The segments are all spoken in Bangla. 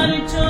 Hare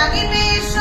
Dragon Mission.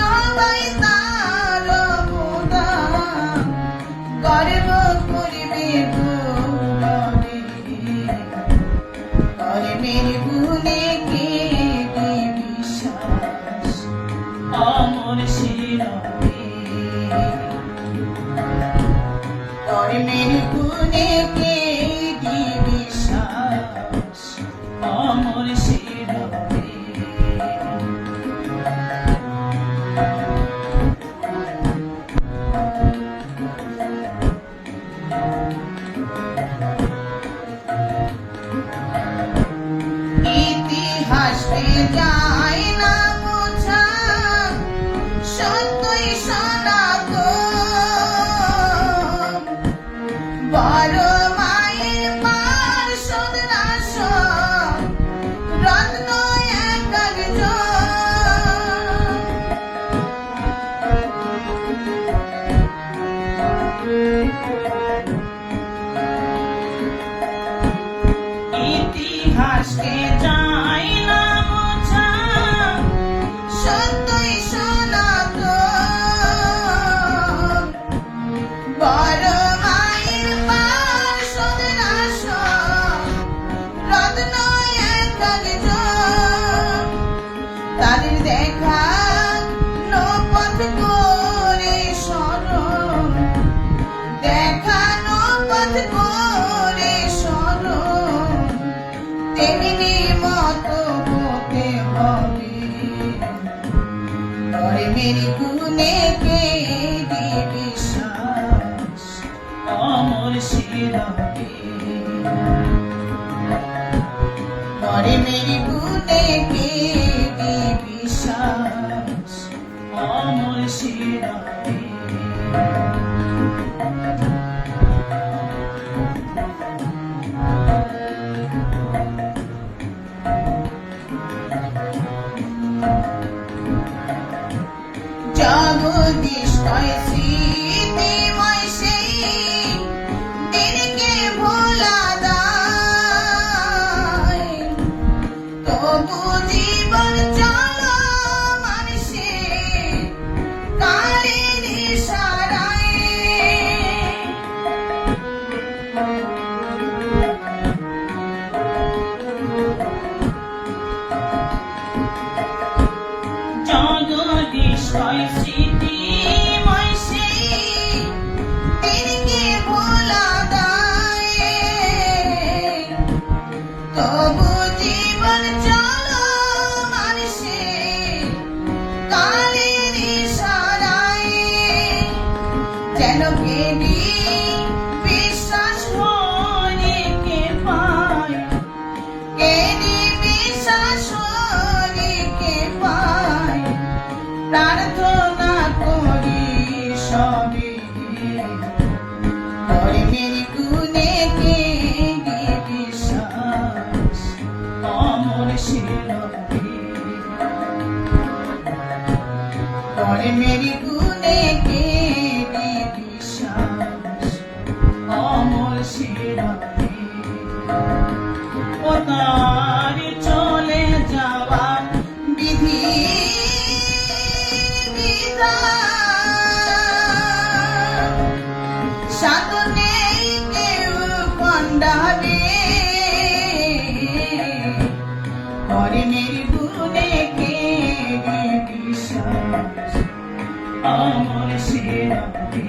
তেমনি মতো হতে হবে ধর্মের গুণে কে দিবি শ্বাস, অমর শিরকে ধর্মের গুণে কে দিবি শ্বাস, অমর শিরকে জগদীশ কয় স্মৃতিময় সেই দিনকে ভোলা দায় তবু জীবন চা যেন ভেবে বিশ্বাস অনেকে পায়? এনি বিশ্বাস অনেকে পায়? প্রার্থনা করি সবে কর্মের গুণে দেবী বিশ্বাস? অমর শিল কর্মের গুণ ও চলে যাওয়া বিধি বিধান। সাধনে কেউ কন্ডাবে করে মেরি গুনে কে বিশ্বাস অমর সেরাতে